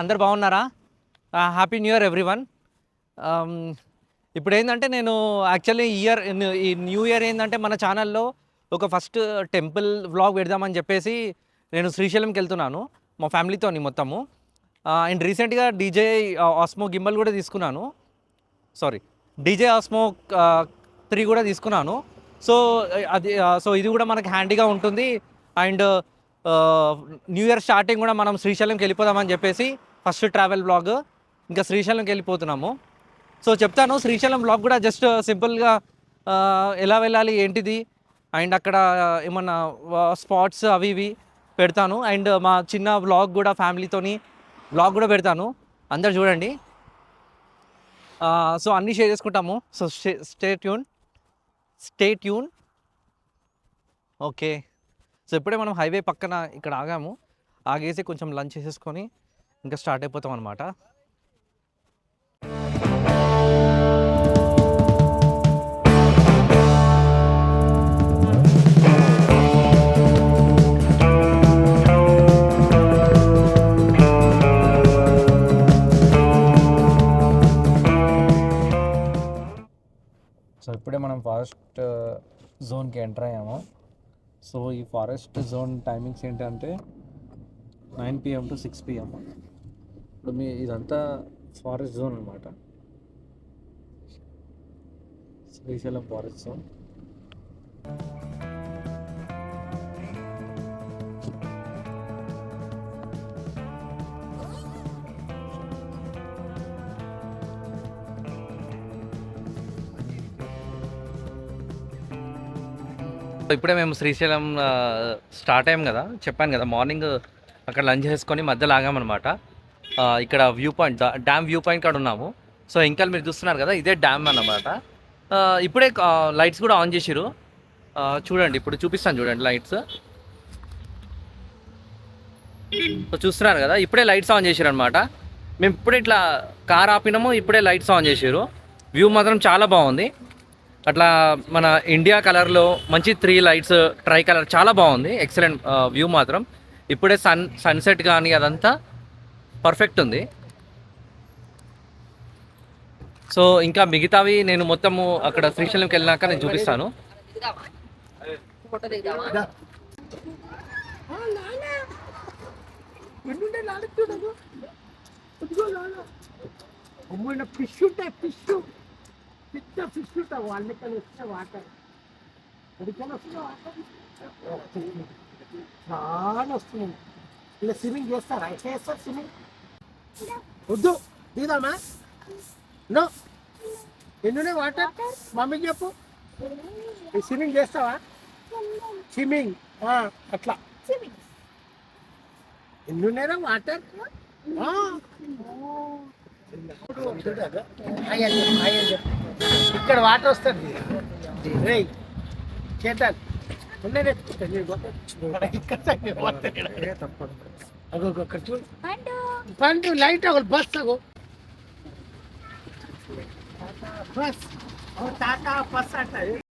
అందరు బాగున్నారా? Happy new year every one ఇప్పుడు ఏంటంటే నేను యాక్చువల్లీ ఇయర్ ఈ న్యూ ఇయర్ ఏంటంటే మన ఛానల్లో ఒక ఫస్ట్ టెంపుల్ వ్లాగ్ పెడదామని చెప్పేసి నేను శ్రీశైలంకి వెళ్తున్నాను మా ఫ్యామిలీతోని మొత్తము. అండ్ రీసెంట్గా డీజే ఆస్మో గింబల్ కూడా తీసుకున్నాను. సారీ డీజే ఆస్మో త్రీ కూడా తీసుకున్నాను. సో అది సో ఇది కూడా మనకి హ్యాండీగా ఉంటుంది. అండ్ న్యూ ఇయర్ స్టార్టింగ్ కూడా మనం శ్రీశైలంకి వెళ్ళిపోదామని చెప్పేసి ఫస్ట్ ట్రావెల్ బ్లాగ్ ఇంకా శ్రీశైలంకి వెళ్ళిపోతున్నాము. సో చెప్తాను శ్రీశైలం బ్లాగ్ కూడా జస్ట్ సింపుల్గా ఎలా వెళ్ళాలి ఏంటిది? అండ్ అక్కడ ఏమన్నా స్పాట్స్ అవి ఇవి పెడతాను. అండ్ మా చిన్న బ్లాగ్ కూడా ఫ్యామిలీతోని బ్లాగ్ కూడా పెడతాను. అందరు చూడండి. సో అన్నీ షేర్ చేసుకుంటాము. So stay stay tune stay tune okay so ఇప్పుడే మనం హైవే పక్కన ఇక్కడ ఆగాము. ఆగేసి కొంచెం లంచ్ చేసేసుకొని ఇంకా స్టార్ట్ అయిపోతాం అనమాట సో ఇప్పుడే మనం ఫారెస్ట్ uh, జోన్కి ఎంటర్ అయ్యాము. సో ఈ ఫారెస్ట్ జోన్ టైమింగ్స్ ఏంటంటే nine PM to six PM ఇప్పుడు మీ ఇదంతా ఫారెస్ట్ జోన్ అనమాట శ్రీశైలం ఫారెస్ట్ జోన్. ఇప్పుడే మేము శ్రీశైలం స్టార్ట్ అయ్యాం కదా. చెప్పాను కదా మార్నింగ్ అక్కడ లంచ్ చేసుకొని మధ్యలో ఆగామన్నమాట ఇక్కడ view point dam view point కాడ ఉన్నాము. సో ఇంకా మీరు చూస్తున్నారు కదా ఇదే డ్యామ్ అన్నమాట. ఇప్పుడే లైట్స్ కూడా ఆన్ చేసిరు చూడండి ఇప్పుడు చూపిస్తాను చూడండి లైట్స్ సో చూస్తున్నారు కదా ఇప్పుడే లైట్స్ ఆన్ చేసారు అనమాట మేము ఇప్పుడే ఇట్లా కార్ ఆపినాము ఇప్పుడే లైట్స్ ఆన్ చేసారు వ్యూ మాత్రం చాలా బాగుంది. అట్లా మన ఇండియా కలర్లో మంచి త్రీ లైట్స్ ట్రై కలర్ చాలా బాగుంది. ఎక్సలెంట్ వ్యూ మాత్రం. ఇప్పుడే సన్ సన్సెట్ కానీ అదంతా పర్ఫెక్ట్ ఉంది. సో ఇంకా మిగతావి నేను మొత్తము అక్కడ శ్రీశైలంకి వెళ్ళినాక నేను చూపిస్తాను. ఫిష్ ఉంటాయి ఫిష్ పెద్ద ఫిష్ వాళ్ళని వాళ్ళకి వస్తే వాటర్. అడికని వస్తుంది వాటర్? చాలా వస్తుంది ఇలా స్విమ్మింగ్ చేస్తారా? ఎట్లా చేస్తారు స్విమ్మింగ్ వద్దు. దిగుదామా? నో. ఎన్నునే వాటర్? మమ్మీకి చెప్పు. స్విమ్మింగ్ చేస్తావా? స్విమ్మింగ్. అట్లా. ఎన్నున్నారా వాటర్? ఇక్కడ వాటర్ వస్తుంది. రే చేద్దాం. ఉన్నాయి అక్కడ చూడు. పండు. లైట్ ఒక బస్ అగో. బస్. ఓ టాటా బస్ అంటారు.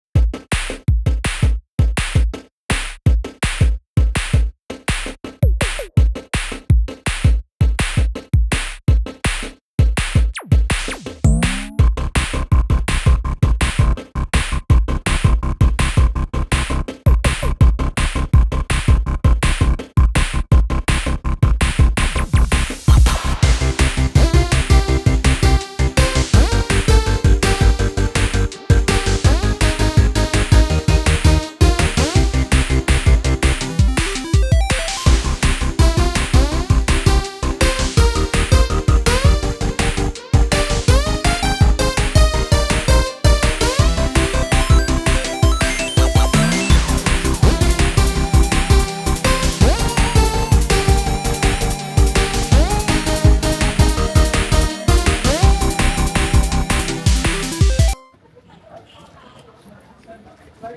సో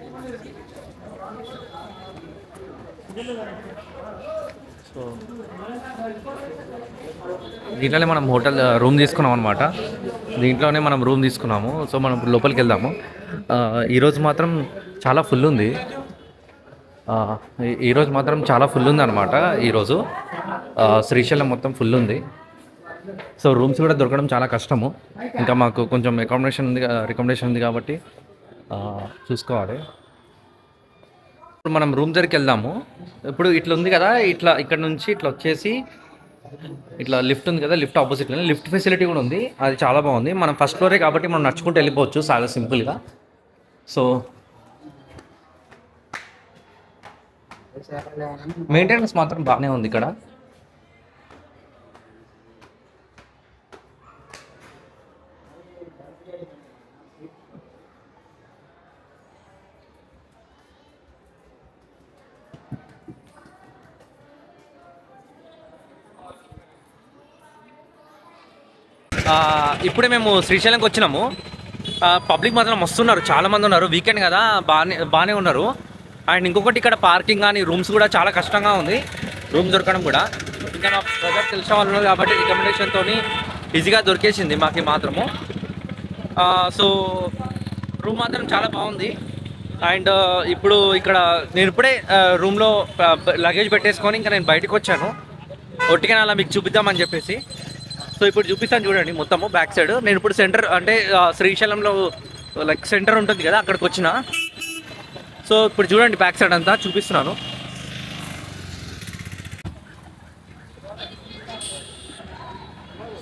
దీంట్లోనే మనం హోటల్ రూమ్ తీసుకున్నాం అనమాట దీంట్లోనే మనం రూమ్ తీసుకున్నాము. సో మనం ఇప్పుడు లోపలికి వెళ్దాము. ఈరోజు మాత్రం చాలా ఫుల్ ఉంది. ఈరోజు మాత్రం చాలా ఫుల్ ఉంది అనమాట ఈరోజు శ్రీశైలం మొత్తం ఫుల్ ఉంది. సో రూమ్స్ కూడా దొరకడం చాలా కష్టము. ఇంకా మాకు కొంచెం అకామిడేషన్ ఉంది రికమెండేషన్ ఉంది కాబట్టి చూసుకోవాలి. ఇప్పుడు మనం రూమ్ దగ్గరికి వెళ్దాము. ఇప్పుడు ఇట్లా ఉంది కదా ఇట్లా ఇక్కడ నుంచి ఇట్లా వచ్చేసి ఇట్లా లిఫ్ట్ ఉంది కదా లిఫ్ట్ ఆపోజిట్లో లిఫ్ట్ ఫెసిలిటీ కూడా ఉంది అది చాలా బాగుంది. మనం ఫస్ట్ ఫ్లోరే కాబట్టి మనం నడుచుకుంటూ వెళ్ళిపోవచ్చు చాలా సింపుల్గా సో మెయింటెనెన్స్ మాత్రం బాగానే ఉంది ఇక్కడ. ఇప్పుడే మేము శ్రీశైలంకి వచ్చినాము. పబ్లిక్ మాత్రం వస్తున్నారు చాలామంది ఉన్నారు. వీకెండ్ కదా బాగానే బాగానే ఉన్నారు. అండ్ ఇంకొకటి ఇక్కడ పార్కింగ్ కానీ రూమ్స్ కూడా చాలా కష్టంగా ఉంది. రూమ్ దొరకడం కూడా. ఇంకా నా బ్రదర్ తెలిసిన వాళ్ళు ఉన్నారు కాబట్టి రికమెండేషన్తో ఈజీగా దొరికేసింది మాకు మాత్రము. సో రూమ్ మాత్రం చాలా బాగుంది. అండ్ ఇప్పుడు ఇక్కడ నేను ఇప్పుడే రూమ్లో లగేజ్ పెట్టేసుకొని ఇంకా నేను బయటకు వచ్చాను. ఒట్టిగా అలా మీకు చూపిద్దామని చెప్పేసి. సో ఇప్పుడు చూపిస్తాను చూడండి మొత్తము బ్యాక్ సైడ్ నేను ఇప్పుడు సెంటర్ అంటే శ్రీశైలంలో లైక్ సెంటర్ ఉంటుంది కదా అక్కడికి వచ్చిన. సో ఇప్పుడు చూడండి బ్యాక్ సైడ్ అంతా చూపిస్తున్నాను.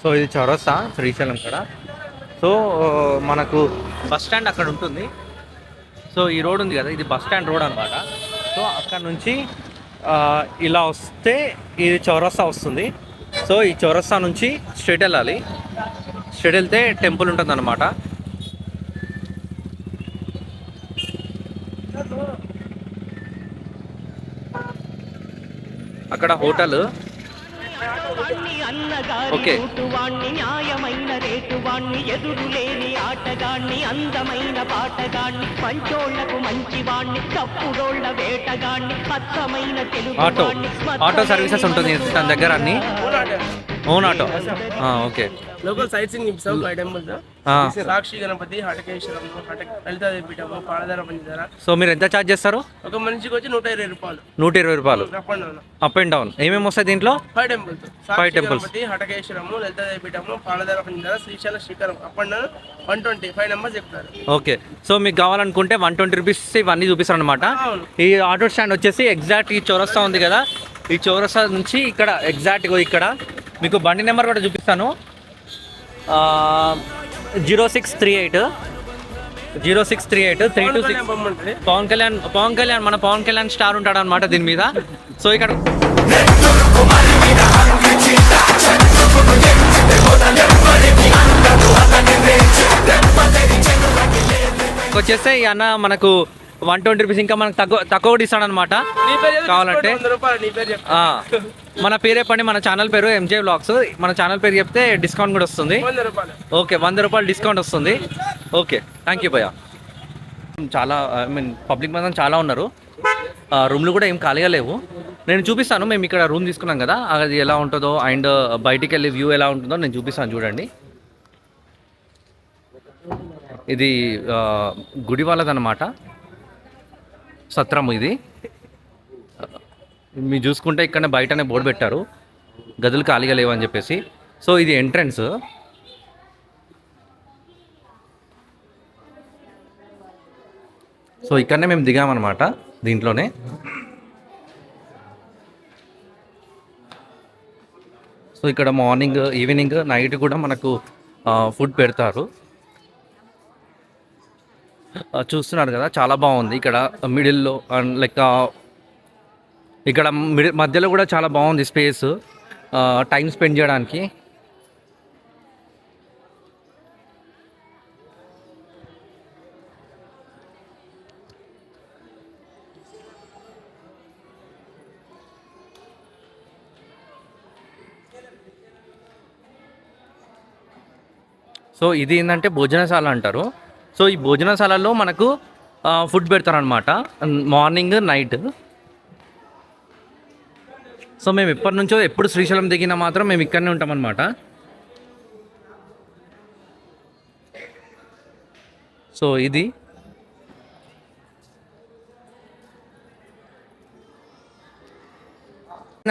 సో ఇది చౌరస్తా శ్రీశైలం కాడ. సో మనకు బస్ స్టాండ్ అక్కడ ఉంటుంది. సో ఈ రోడ్ ఉంది కదా ఇది బస్ స్టాండ్ రోడ్ అనమాట సో అక్కడ నుంచి ఇలా వస్తే ఇది చౌరస్తా వస్తుంది. సో ఈ చౌరస్తా నుంచి స్ట్రైట్ వెళ్ళాలి. స్ట్రైట్ వెళ్తే టెంపుల్ ఉంటుంది అనమాట అక్కడ హోటల్. ఓకే. న్యాయమైన ఆటగాణ్ణి అందమైన పాటగాణ్ణి తప్పుడోళ్ళ వేటగాణ్ణి అచ్చమైన తెలుగు ఆటో ఆటో సర్వీసెస్ ఉంటుంది తన దగ్గర అన్ని. Own auto. Okay. Local sightseeing five temples. Sakshi Ganapati Hatakeshwaram హట Lalitadevi పీఠము పాలధార పంచదార సో మీరు ఎంత ఛార్జ్ చేస్తారు? ఒక మనిషికి వచ్చి నూట ఇరవై రూపాయలు. నూట ఇరవై రూపాయలు. Up and down. Up and down. ఏమేమి వస్తాయి దీంట్లో? Five temples. temples. Ganapati Hatakeshwaram Lalitadevi Peetham Paladhara పంచదార శ్రీశైల శ్రీకారం up and down one twenty. Five numbers చెప్తారు. ఓకే. సో మీకు కావాలనుకుంటే వన్ ట్వంటీ రూపీస్ ఇవన్నీ చూపిస్తారు అనమాట. ఈ ఆటో స్టాండ్ వచ్చేసి ఎగ్జాక్ట్ ఈ చౌరస్తా ఉంది కదా. ఈ చౌరస్తా నుంచి ఇక్కడ ఎగ్జాక్ట్ ఇక్కడ. మీకు బండి నెంబర్ కూడా చూపిస్తాను. Zero six three eight. Zero six three eight three two six. Pawan Kalyan Pawan Kalyan మన పవన్ కళ్యాణ్ స్టార్ ఉంటాడు అనమాట దీని మీద. సో ఇక్కడ వచ్చేస్తే ఈ అన్న మనకు వన్ ట్వంటీ రూపీస్ ఇంకా మనకు తక్కువ తక్కువ కూడా ఇస్తాడు అనమాట కావాలంటే మన పేరు చెప్పండి మన ఛానల్ పేరు ఎంజే బ్లాగ్స్. మన ఛానల్ పేరు చెప్తే డిస్కౌంట్ కూడా వస్తుంది. ఓకే వంద రూపాయలు డిస్కౌంట్ వస్తుంది. ఓకే థ్యాంక్ యూ భయ్య. చాలా ఐ మీన్ పబ్లిక్ మాత్రం చాలా ఉన్నారు. రూమ్లు కూడా ఏం ఖాళీగా లేవు. నేను చూపిస్తాను మేము ఇక్కడ రూమ్ తీసుకున్నాం కదా. అది ఎలా ఉంటుందో అండ్ బయటికి వెళ్ళి వ్యూ ఎలా ఉంటుందో నేను చూపిస్తాను చూడండి. ఇది గుడి వాళ్ళదన్నమాట. సత్రం ఇది. మీరు చూసుకుంటే ఇక్కడ బయటనే బోర్డు పెట్టారు. గదులు ఖాళీగా లేవని చెప్పేసి. సో ఇది ఎంట్రన్స్. సో ఇక్కడనే మేము దిగామన్నమాట దీంట్లోనే. సో ఇక్కడ మార్నింగ్ ఈవినింగ్ నైట్ కూడా మనకు ఫుడ్ పెడతారు. చూస్తున్నారు కదా చాలా బాగుంది. ఇక్కడ మిడిల్లో అండ్ లైక్ ఇక్కడ మిడి మధ్యలో కూడా చాలా బాగుంది స్పేస్ టైం స్పెండ్ చేయడానికి. సో ఇది ఏంటంటే భోజనశాల అంటారు. సో ఈ భోజనశాలలో మనకు ఫుడ్ పెడతారనమాట మార్నింగ్ నైట్. సో మేము ఎప్పటి నుంచో ఎప్పుడు శ్రీశైలం దిగినా మాత్రం మేము ఇక్కడనే ఉంటామన్నమాట. సో ఇది.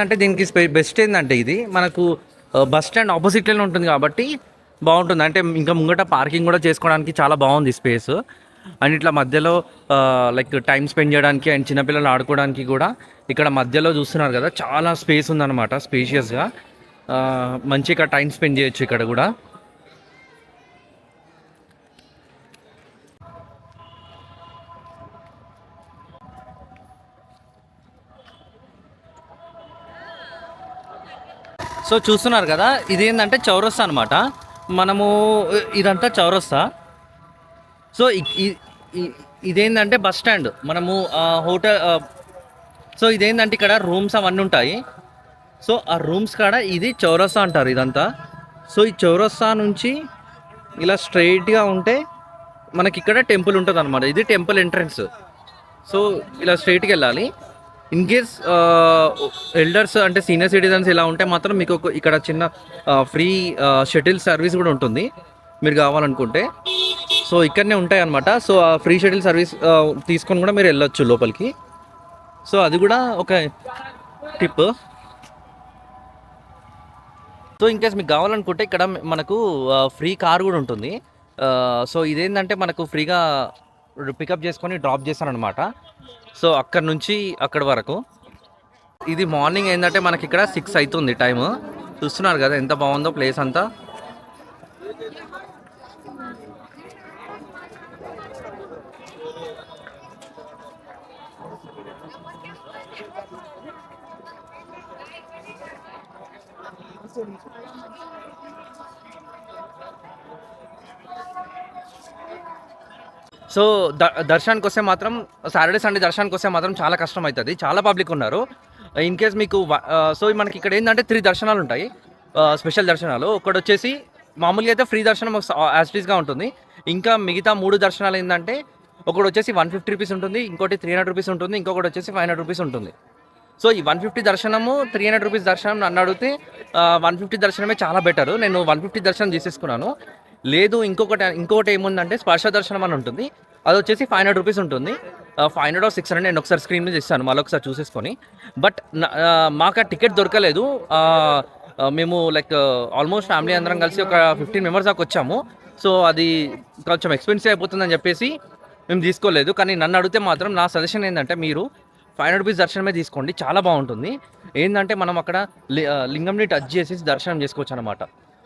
అంటే దీనికి బెస్ట్ ఏంటంటే ఇది మనకు బస్ స్టాండ్ ఆపోజిట్లోనే ఉంటుంది కాబట్టి బాగుంటుంది. అంటే ఇంకా ముంగట పార్కింగ్ కూడా చేసుకోవడానికి చాలా బాగుంది స్పేస్. అండ్ ఇట్లా మధ్యలో లైక్ టైం స్పెండ్ చేయడానికి అండ్ చిన్నపిల్లలు ఆడుకోవడానికి కూడా ఇక్కడ మధ్యలో చూస్తున్నారు కదా చాలా స్పేస్ ఉందన్నమాట స్పేషియస్గా. మంచిగా టైం స్పెండ్ చేయొచ్చు ఇక్కడ కూడా. సో చూస్తున్నారు కదా ఇదేంటంటే చౌరస్తా అనమాట మనము ఇదంతా చౌరస్తా. సో ఇ- ఇదేంటంటే బస్ స్టాండ్. మనము హోటల్ సో ఇదేంటంటే ఇక్కడ రూమ్స్ అవన్నీ ఉంటాయి. సో ఆ రూమ్స్ కాడ ఇది చౌరస్తా అంటారు ఇదంతా. సో ఈ చౌరస్తా నుంచి ఇలా స్ట్రైట్గా ఉంటే మనకి ఇక్కడ టెంపుల్ ఉంటుంది అనమాట ఇది టెంపుల్ ఎంట్రన్స్. సో ఇలా స్ట్రైట్కి వెళ్ళాలి. ఇన్ కేస్ ఎల్డర్స్ అంటే సీనియర్ సిటిజన్స్ ఇలా ఉంటే మాత్రం మీకు ఇక్కడ చిన్న ఫ్రీ షటిల్ సర్వీస్ కూడా ఉంటుంది. మీరు కావాలనుకుంటే. సో ఇక్కడనే ఉంటాయి అనమాట సో ఆ ఫ్రీ షటిల్ సర్వీస్ తీసుకొని కూడా మీరు వెళ్ళొచ్చు లోపలికి. సో అది కూడా ఒక టిప్ సో ఇన్ కేస్ మీకు కావాలనుకుంటే ఇక్కడ మనకు uh, ఫ్రీ కార్ కూడా ఉంటుంది. Uh, సో ఇదేంటంటే మనకు ఫ్రీగా పికప్ చేసుకొని డ్రాప్ చేస్తారనమాట సో అక్కడ నుంచి అక్కడ వరకు. ఇది మార్నింగ్ ఏంటంటే మనకి ఇక్కడ సిక్స్ అవుతుంది టైము. చూస్తున్నారు కదా ఎంత బాగుందో ప్లేస్ అంతా. సో ద దర్శనానికి వస్తే మాత్రం సాటర్డే సండే దర్శనానికి వస్తే మాత్రం చాలా కష్టం అవుతుంది చాలా పబ్లిక్ ఉన్నారు. ఇన్ కేస్ మీకు సో మనకి ఇక్కడ ఏంటంటే త్రీ దర్శనాలు ఉంటాయి. స్పెషల్ దర్శనాలు. ఒకటి వచ్చేసి మామూలుగా అయితే ఫ్రీ దర్శనం యాజిటీస్గా ఉంటుంది. ఇంకా మిగతా మూడు దర్శనాలు ఏంటంటే ఒకటి వచ్చేసి వన్ ఫిఫ్టీ రూపీస్ ఉంటుంది. ఇంకోటి త్రీ హండ్రెడ్ రూపీస్ ఉంటుంది. ఇంకొకటి వచ్చేసి ఫైవ్ హండ్రెడ్ రూపీస్ ఉంటుంది. సో ఈ వన్ ఫిఫ్టీ దర్శనము త్రీ హండ్రెడ్ రూపీస్ దర్శనం నన్ను అడిగితే వన్ ఫిఫ్టీ దర్శనమే చాలా బెటర్. నేను వన్ ఫిఫ్టీ దర్శనం చేసేసుకున్నాను లేదు ఇంకొకటి ఇంకొకటి ఏముందంటే స్పర్శ దర్శనం అని ఉంటుంది. అది వచ్చేసి ఫైవ్ హండ్రెడ్ రూపీస్ ఉంటుంది. Five hundred or six hundred నేను ఒకసారి స్క్రీన్ మీద ఇస్తాను మళ్ళీ ఒకసారి చూసేసుకొని. బట్ మాకు ఆ టికెట్ దొరకలేదు. మేము లైక్ ఆల్మోస్ట్ ఫ్యామిలీ అందరం కలిసి ఒక ఫిఫ్టీన్ మెంబర్స్ దాకా వచ్చాము. సో అది కొంచెం ఎక్స్పెన్సివ్ అయిపోతుందని చెప్పేసి మేము తీసుకోలేదు. కానీ నన్ను అడిగితే మాత్రం నా సజెషన్ ఏంటంటే మీరు ఫైవ్ హండ్రెడ్ రూపీస్ దర్శనమే తీసుకోండి. చాలా బాగుంటుంది. ఏంటంటే మనం అక్కడ లింగంని టచ్ చేసేసి దర్శనం చేసుకోవచ్చు అనమాట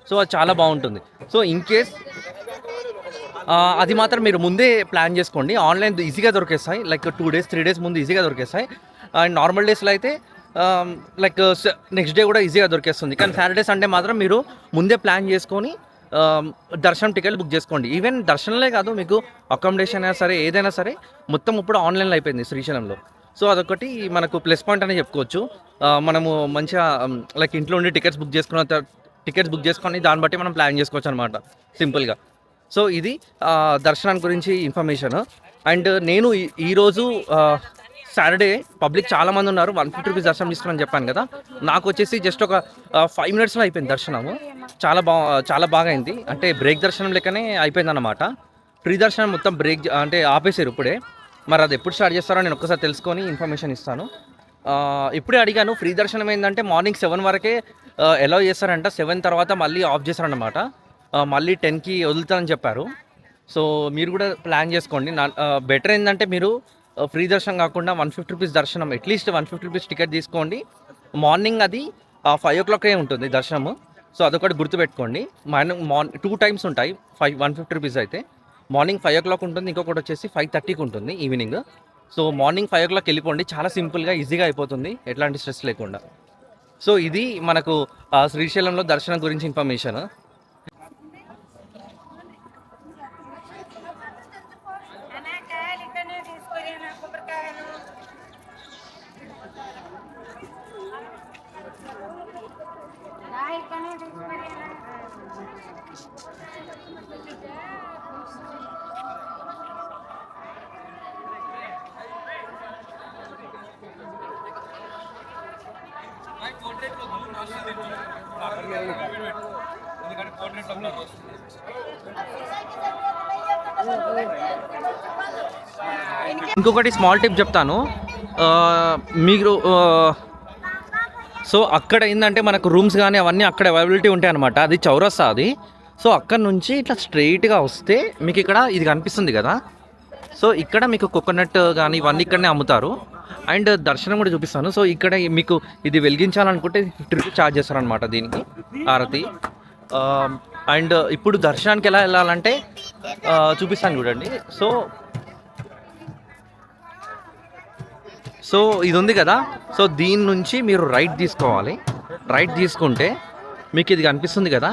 సో అది చాలా బాగుంటుంది. సో ఇన్ కేస్ అది మాత్రం మీరు ముందే ప్లాన్ చేసుకోండి. ఆన్లైన్ ఈజీగా దొరికేస్తాయి. Like two days three days ముందు ఈజీగా దొరికేస్తాయి. అండ్ నార్మల్ డేస్లో అయితే లైక్ నెక్స్ట్ డే కూడా ఈజీగా దొరికేస్తుంది. కానీ సాటర్డే సండే మాత్రం మీరు ముందే ప్లాన్ చేసుకొని um, దర్శనం టికెట్ బుక్ చేసుకోండి. ఈవెన్ దర్శనలే కాదు మీకు అకామిడేషన్ అయినా సరే ఏదైనా సరే మొత్తం ఇప్పుడు ఆన్లైన్లో అయిపోయింది శ్రీశైలంలో. సో అదొకటి మనకు ప్లస్ పాయింట్ అనేది చెప్పుకోవచ్చు. మనము మంచిగా um, లైక్ ఇంట్లో ఉండి టికెట్స్ బుక్ చేసుకున్న టికెట్స్ బుక్ చేసుకొని దాన్ని బట్టి మనం ప్లాన్ చేసుకోవచ్చు అనమాట సింపుల్గా. సో ఇది దర్శనం గురించి ఇన్ఫర్మేషన్. అండ్ నేను ఈరోజు సాటర్డే పబ్లిక్ చాలామంది ఉన్నారు. వన్ ఫిఫ్టీ రూపీస్ దర్శనం తీసుకుని చెప్పాను కదా. నాకు వచ్చేసి జస్ట్ ఒక ఫైవ్ మినిట్స్లో అయిపోయింది దర్శనము. చాలా బా చాలా బాగా అయింది. అంటే బ్రేక్ దర్శనం లెక్కనే అయిపోయింది అనమాట ఫ్రీ దర్శనం మొత్తం బ్రేక్ అంటే ఆపేసారు ఇప్పుడే. మరి అది ఎప్పుడు స్టార్ట్ చేస్తారో నేను ఒక్కసారి తెలుసుకొని ఇన్ఫర్మేషన్ ఇస్తాను. ఇప్పుడే అడిగాను ఫ్రీ దర్శనం ఏంటంటే మార్నింగ్ సెవెన్ వరకే ఎలా చేస్తారంట. సెవెన్ తర్వాత మళ్ళీ ఆఫ్ చేస్తారన్నమాట. మళ్ళీ టెన్కి వదులుతారని చెప్పారు. సో మీరు కూడా ప్లాన్ చేసుకోండి. నా బెటర్ ఏంటంటే మీరు ఫ్రీ దర్శనం కాకుండా వన్ ఫిఫ్టీ రూపీస్ దర్శనం at least one fifty rupees ticket తీసుకోండి. మార్నింగ్ అది ఫైవ్ ఓ క్లాకే ఉంటుంది దర్శనము. సో అదొకటి గుర్తుపెట్టుకోండి మార్నింగ్ మార్నింగ్ టూ టైమ్స్ ఉంటాయి. ఫైవ్ వన్ ఫిఫ్టీ రూపీస్ అయితే. మార్నింగ్ ఫైవ్ ఓ క్లాక్ ఉంటుంది. ఇంకొకటి వచ్చేసి ఫైవ్ థర్టీకి ఉంటుంది evening so morning five o'clock వెళ్ళిపోండి. చాలా సింపుల్గా ఈజీగా అయిపోతుంది. ఎట్లాంటి స్ట్రెస్ లేకుండా. సో ఇది మనకు ఆ, శ్రీశైలంలో దర్శనం గురించి ఇన్ఫర్మేషన్ ఇంకొకటి స్మాల్ టిప్ చెప్తాను. మీరు సో అక్కడ ఏంటంటే మనకు రూమ్స్ కానీ అవన్నీ అక్కడ అవైలబిలిటీ ఉంటాయి అనమాట అది చౌరస్తా అది. సో అక్కడ నుంచి ఇట్లా స్ట్రెయిట్గా వస్తే మీకు ఇక్కడ ఇది కనిపిస్తుంది కదా. సో ఇక్కడ మీకు కోకోనట్ కానీ ఇవన్నీ ఇక్కడనే అమ్ముతారు. అండ్ దర్శనం కూడా చూపిస్తాను. సో ఇక్కడ మీకు ఇది వెలిగించాలనుకుంటే ట్రిప్ ఛార్జ్ చేస్తారనమాట దీనికి ఆరతి. అండ్ ఇప్పుడు దర్శనానికి ఎలా వెళ్ళాలంటే చూపిస్తాను చూడండి. సో సో ఇది ఉంది కదా. సో దీని నుంచి మీరు రైట్ తీసుకోవాలి. రైట్ తీసుకుంటే మీకు ఇది కనిపిస్తుంది కదా.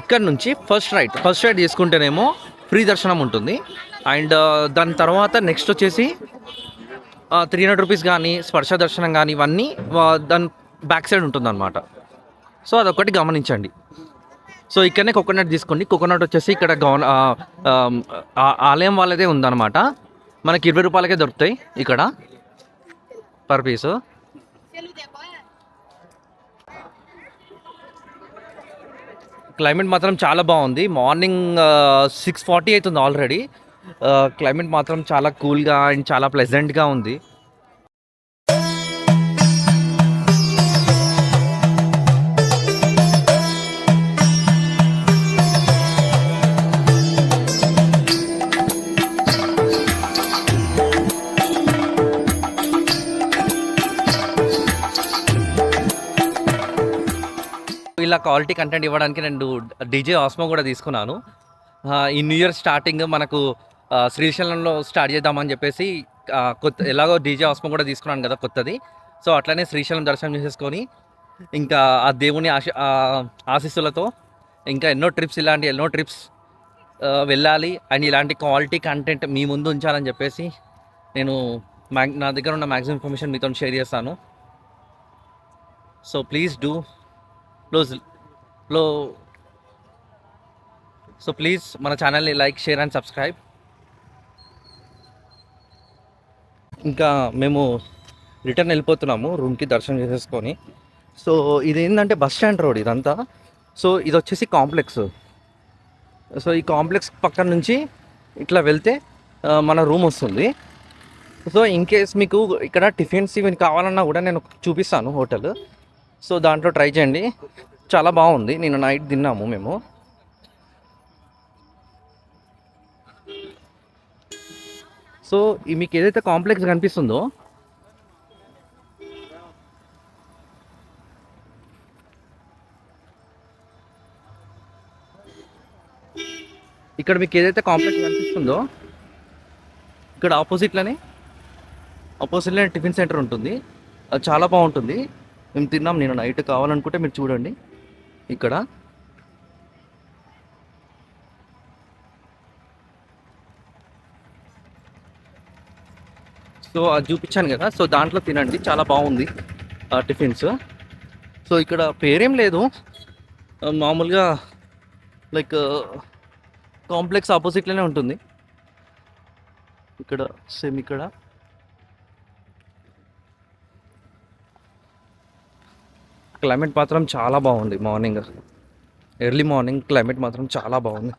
ఇక్కడ నుంచి ఫస్ట్ రైట్ ఫస్ట్ రైట్ తీసుకుంటేనేమో ఫ్రీ దర్శనం ఉంటుంది. అండ్ దాని తర్వాత నెక్స్ట్ వచ్చేసి త్రీ హండ్రెడ్ రూపీస్ కానీ స్పర్శ దర్శనం కానీ ఇవన్నీ దాని బ్యాక్ సైడ్ ఉంటుందన్నమాట. సో అదొకటి గమనించండి. సో ఇక్కడనే కోకోనట్ తీసుకోండి. కోకోనట్ వచ్చేసి ఇక్కడ గౌన్ ఆలయం వాళ్ళదే ఉందన్నమాట. మనకి ఇరవై రూపాయలకే దొరుకుతాయి ఇక్కడ. పర్ పీసు క్లైమేట్ మాత్రం చాలా బాగుంది. మార్నింగ్ సిక్స్ ఫార్టీ అవుతుంది ఆల్రెడీ క్లైమేట్ మాత్రం చాలా కూల్గా అండ్ చాలా ప్లెజెంట్గా ఉంది. ఇలా క్వాలిటీ కంటెంట్ ఇవ్వడానికి నేను డీజే ఆస్మో కూడా తీసుకున్నాను. ఈ న్యూ ఇయర్ స్టార్టింగ్ మనకు శ్రీశైలంలో స్టార్ట్ చేద్దామని చెప్పేసి కొత్త ఎలాగో డీజే ఆస్మో కూడా తీసుకున్నాను కదా కొత్తది. సో అట్లనే శ్రీశైలం దర్శనం చేసేసుకొని ఇంకా ఆ దేవుని ఆశ ఆశీస్సులతో ఇంకా ఎన్నో ట్రిప్స్ ఇలాంటి ఎన్నో ట్రిప్స్ వెళ్ళాలి. అండ్ ఇలాంటి క్వాలిటీ కంటెంట్ మీ ముందు ఉంచాలని చెప్పేసి నేను మ్యాగ్ నా దగ్గర ఉన్న మ్యాక్సిమం ఇన్ఫర్మేషన్ మీతో షేర్ చేస్తాను. సో ప్లీజ్ డూ క్లోజ్లో సో ప్లీజ్ మన ఛానల్ని లైక్ షేర్ అండ్ సబ్స్క్రైబ్ ఇంకా మేము రిటర్న్ వెళ్ళిపోతున్నాము రూమ్కి దర్శనం చేసేసుకొని. సో ఇది ఏంటంటే బస్ స్టాండ్ రోడ్ ఇదంతా. సో ఇది వచ్చేసి కాంప్లెక్స్ సో ఈ కాంప్లెక్స్ పక్కన నుంచి ఇట్లా వెళ్తే మన రూమ్ వస్తుంది. సో ఇన్ కేస్ మీకు ఇక్కడ టిఫిన్స్ ఇవి కావాలన్నా కూడా నేను చూపిస్తాను హోటల్ సో దాంట్లో ట్రై చేయండి. చాలా బాగుంది. నేను నైట్ తిన్నాము మేము. సో మీకు ఏదైతే కాంప్లెక్స్ కనిపిస్తుందో ఇక్కడ మీకు ఏదైతే కాంప్లెక్స్ కనిపిస్తుందో ఇక్కడ ఆపోజిట్లోనే ఆపోజిట్లోనే టిఫిన్ సెంటర్ ఉంటుంది. అది చాలా బాగుంటుంది. మేము తిన్నాం. నేను నైట్ కావాలనుకుంటే మీరు చూడండి. ఇక్కడ. సో అది చూపించాను కదా. సో దాంట్లో తినండి. చాలా బాగుంది టిఫిన్స్. సో ఇక్కడ పేరేం లేదు. మామూలుగా లైక్ కాంప్లెక్స్ ఆపోజిట్లోనే ఉంటుంది. ఇక్కడ సేమ్ ఇక్కడ. క్లైమేట్ మాత్రం చాలా బాగుంది మార్నింగ్. ఎర్లీ మార్నింగ్ క్లైమేట్ మాత్రం చాలా బాగుంది.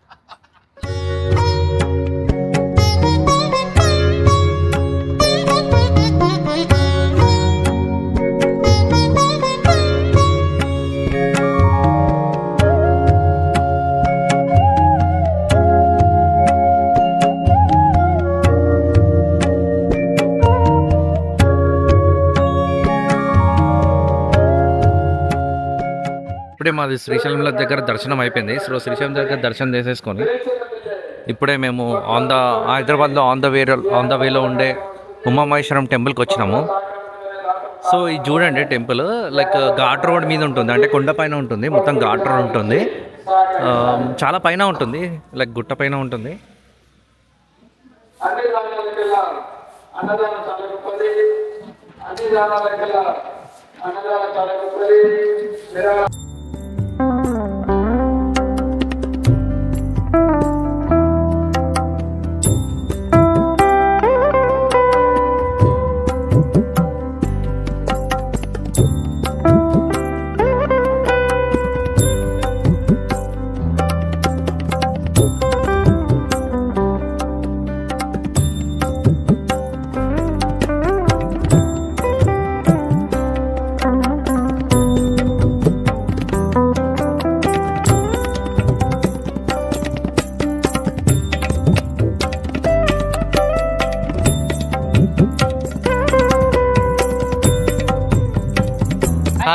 మాది శ్రీశైలంలో దగ్గర దర్శనం అయిపోయింది. సో శ్రీశైలం దగ్గర దర్శనం చేసేసుకొని ఇప్పుడే మేము ఆన్ ద హైదరాబాద్లో on the way on the వేలో ఉండే ఉమామహేశ్వరం టెంపుల్కి వచ్చినాము. సో ఇది చూడండి టెంపుల్. లైక్ ఘాట్ రోడ్ మీద ఉంటుంది. అంటే కొండ పైన ఉంటుంది. మొత్తం ఘాట్ రోడ్ ఉంటుంది. చాలా పైన ఉంటుంది. లైక్ గుట్ట పైన ఉంటుంది. అన్ని చాలా గొప్పది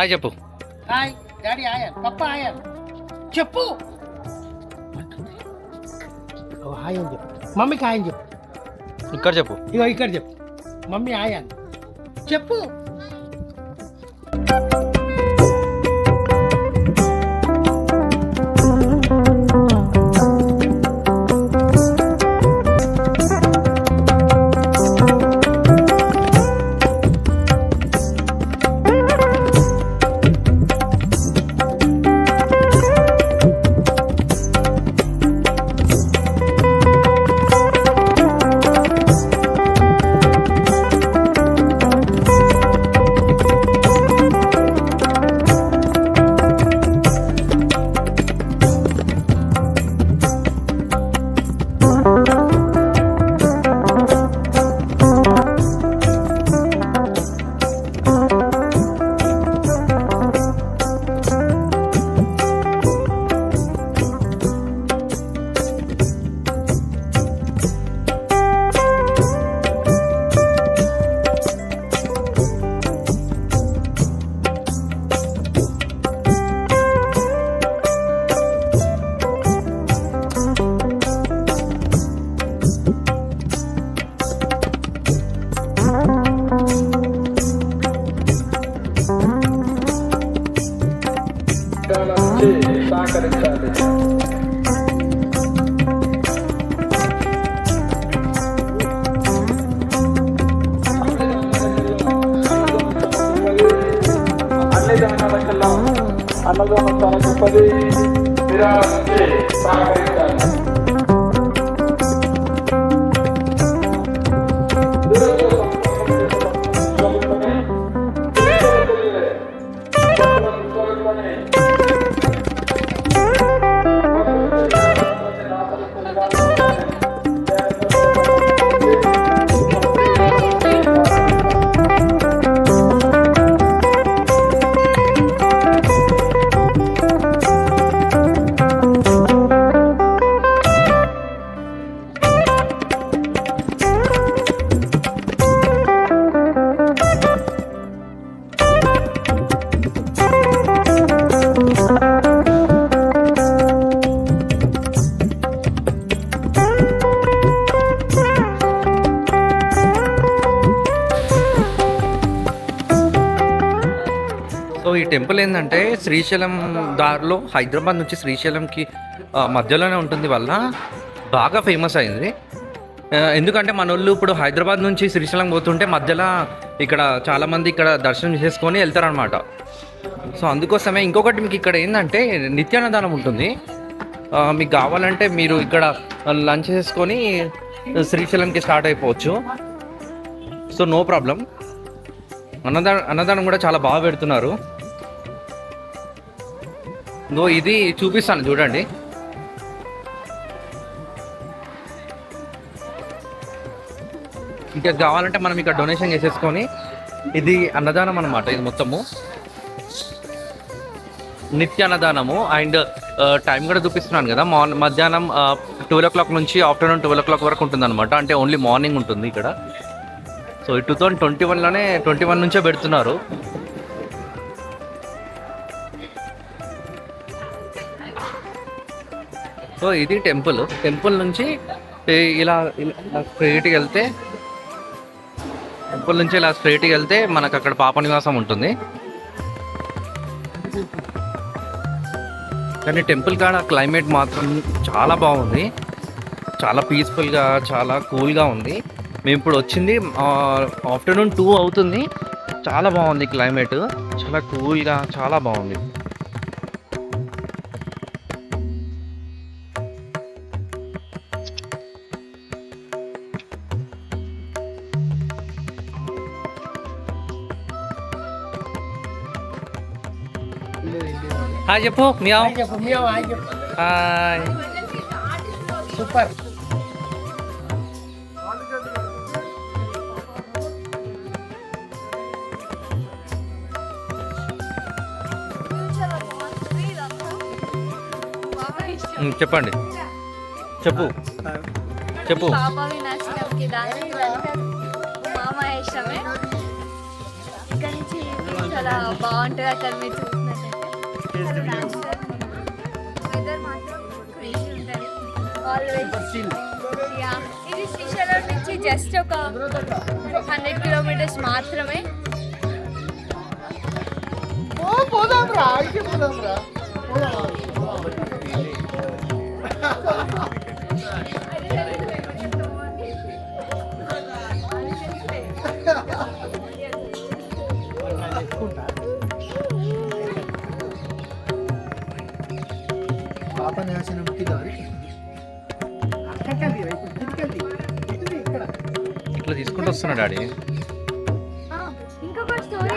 హాయ్ చెప్పు. హాయ్ డాడీ ఆయన్ పప్ప ఆయన్ చెప్పు. హాయ్ అని చెప్పు. మమ్మీకి హాయ్ అని చెప్పు. ఇక్కడ చెప్పు. ఇగో ఇక్కడ చెప్పు. మమ్మీ ఆయన్ చెప్పు. టెంపుల్ ఏంటంటే శ్రీశైలం దారిలో హైదరాబాద్ నుంచి శ్రీశైలంకి మధ్యలోనే ఉంటుంది వల్ల బాగా ఫేమస్ అయింది. ఎందుకంటే మన వాళ్ళు ఇప్పుడు హైదరాబాద్ నుంచి శ్రీశైలం పోతుంటే మధ్యలో ఇక్కడ చాలామంది ఇక్కడ దర్శనం చేసుకొని వెళ్తారనమాట సో అందుకోసమే ఇంకొకటి మీకు ఇక్కడ ఏంటంటే నిత్యాన్నదానం ఉంటుంది. మీకు కావాలంటే మీరు ఇక్కడ లంచ్ చేసుకొని శ్రీశైలంకి స్టార్ట్ అయిపోవచ్చు. So no problem. అన్నదానం అన్నదానం కూడా చాలా బాగా పెడుతున్నారు. నో ఇది చూపిస్తాను చూడండి. ఇంకా కావాలంటే మనం ఇక్కడ డొనేషన్ చేసేసుకొని ఇది అన్నదానం అనమాట ఇది మొత్తము. నిత్య అన్నదానము అండ్ టైం కూడా చూపిస్తున్నాను కదా. మార్న్ మధ్యాహ్నం ట్వెల్వ్ ఓ క్లాక్ నుంచి ఆఫ్టర్నూన్ ట్వెల్వ్ ఓ క్లాక్ వరకు ఉంటుంది అనమాట అంటే ఓన్లీ మార్నింగ్ ఉంటుంది ఇక్కడ. సో ఈ టూ థౌజండ్ ట్వంటీ వన్లోనే ట్వంటీ వన్ నుంచే పెడుతున్నారు. సో ఇది టెంపుల్. టెంపుల్ నుంచి ఇలా ఇలా స్ట్రైట్కి వెళ్తే టెంపుల్ నుంచి ఇలా స్ట్రైట్కి వెళ్తే మనకు అక్కడ పాప నివాసం ఉంటుంది. కానీ టెంపుల్ కాడ క్లైమేట్ మాత్రం చాలా బాగుంది. చాలా పీస్ఫుల్గా చాలా కూల్గా ఉంది. మేము ఇప్పుడు వచ్చింది ఆఫ్టర్నూన్ టూ అవుతుంది. చాలా బాగుంది క్లైమేట్. చాలా కూల్గా చాలా బాగుంది. హాయ్ చెప్పు మియావ్. చెప్పు మియావ్ హాయ్ చెప్పు. హాయ్. సూపర్. చెప్పండి. చెప్పు. చెప్పు. ఇక్కడ నుంచి చాలా బాగుంటుంది అక్కడ మీరు ఇది శ్రీశైలం నుంచి జస్ట్ ఒక హండ్రెడ్ కిలోమీటర్స్ మాత్రమే ఓ పోదాం రా పోదాం రా ఇట్లా తీసుకుంటూ వస్తున్నా డాడీ. చెప్పు. ఇంకొక స్టోరీ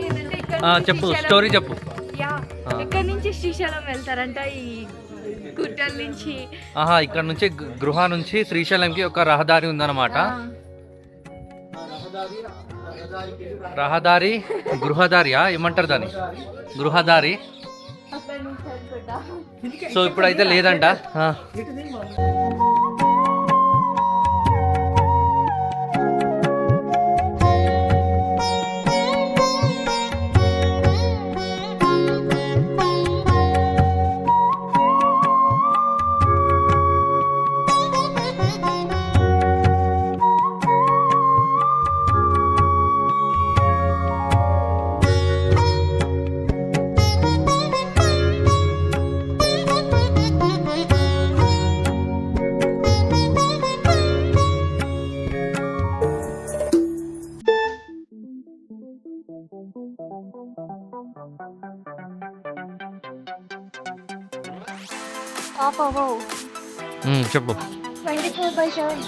ఏంటంటే ఇక్కడ ఆ, నుంచి చెప్పు శ్రీశైలం- స్టోరీ చెప్పు. యా ఆ. ఇక్కడ నుంచి శ్రీశైలం వెళ్తారంట? ఈ గుట్టల నుంచి. ఆహా ఇక్కడ నుంచి గృహ నుంచి శ్రీశైలంకి ఒక రహదారి ఉందన్నమాట. ఆ, రహదారి గృహదారియా? ఏమంటారు దాన్ని? గృహదారి. సో ఇప్పుడైతే లేదంట. చెప్పు. ట్వంటీ ఫోర్ బై సెవెన్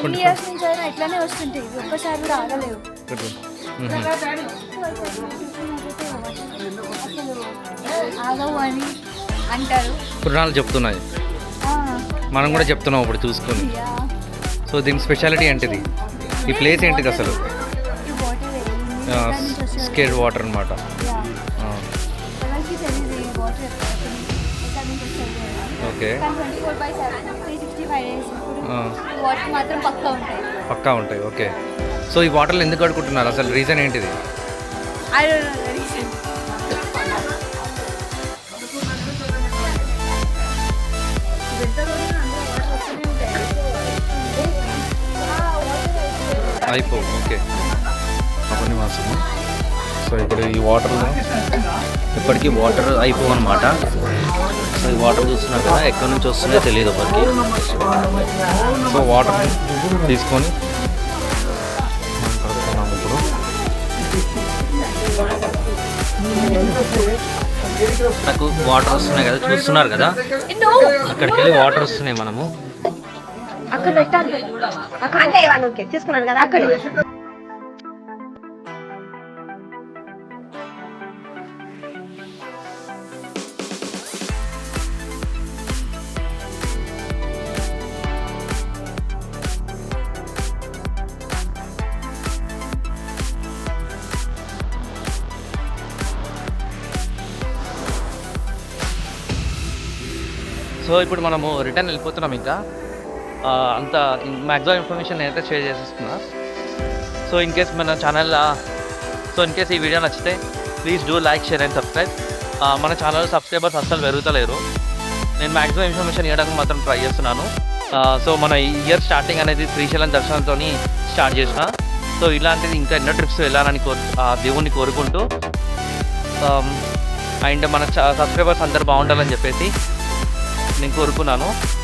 ఎన్ని ఇయర్స్ నుంచి అయినా ఇట్లానే వస్తుంటాయి. ఒక్కసారి కూడా ఆగలేవు. ఆగవు అని అంటారు. పురాణాలు చెప్తున్నాయి. మనం కూడా చెప్తున్నాం ఇప్పుడు చూసుకొని. సో దీని స్పెషాలిటీ ఏంటిది? ఈ ప్లేస్ ఏంటిది అసలు? స్కేడ్ వాటర్ అనమాట మాత్రం పక్కా ఉంటాయి. పక్కా ఉంటాయి ఓకే. సో ఈ వాటర్లు ఎందుకు కడుకుంటున్నారు అసలు రీజన్ ఏంటిది? I don't know the reason అయిపో ఓకే. అవన్నీ మాసము సో ఇప్పుడు ఈ వాటర్లో ఇప్పటికీ వాటర్ అయిపో అనమాట సో ఈ వాటర్ చూస్తున్నారు కదా ఎక్కడి నుంచి వస్తున్నాయో తెలియదు ఎవరికి సో వాటర్ తీసుకొని మనం కడుక్కున్నాము ఇప్పుడు నాకు వాటర్ వస్తున్నాయి కదా చూస్తున్నారు కదా. అక్కడికి వెళ్ళి వాటర్ వస్తున్నాయి మనము. అక్కడ పెట్టాలి. తీసుకున్నాను కదా? అక్కడ. సో ఇప్పుడు మనము రిటర్న్ వెళ్ళిపోతున్నాం ఇంకా. అంత మ్యాక్సిమం ఇన్ఫర్మేషన్ నేనైతే షేర్ చేసేస్తున్నా. సో ఇన్ కేస్ మన ఛానల్ సో ఇన్ కేస్ ఈ వీడియో నచ్చితే please do like share and subscribe మన ఛానల్ సబ్స్క్రైబర్స్ అస్సలు పెరుగుతలేరు. నేను మ్యాక్సిమం ఇన్ఫర్మేషన్ ఇవ్వడానికి మాత్రం ట్రై చేస్తున్నాను. సో మన ఇయర్ స్టార్టింగ్ అనేది శ్రీశైలం దర్శనంతో స్టార్ట్ చేసిన. సో ఇలాంటిది ఇంకా ఎన్నో ట్రిప్స్ వెళ్ళాలని కోరు దేవుణ్ణి కోరుకుంటూ అండ్ మన సబ్స్క్రైబర్స్ అందరు బాగుండాలని చెప్పేసి నేను కోరుకున్నాను.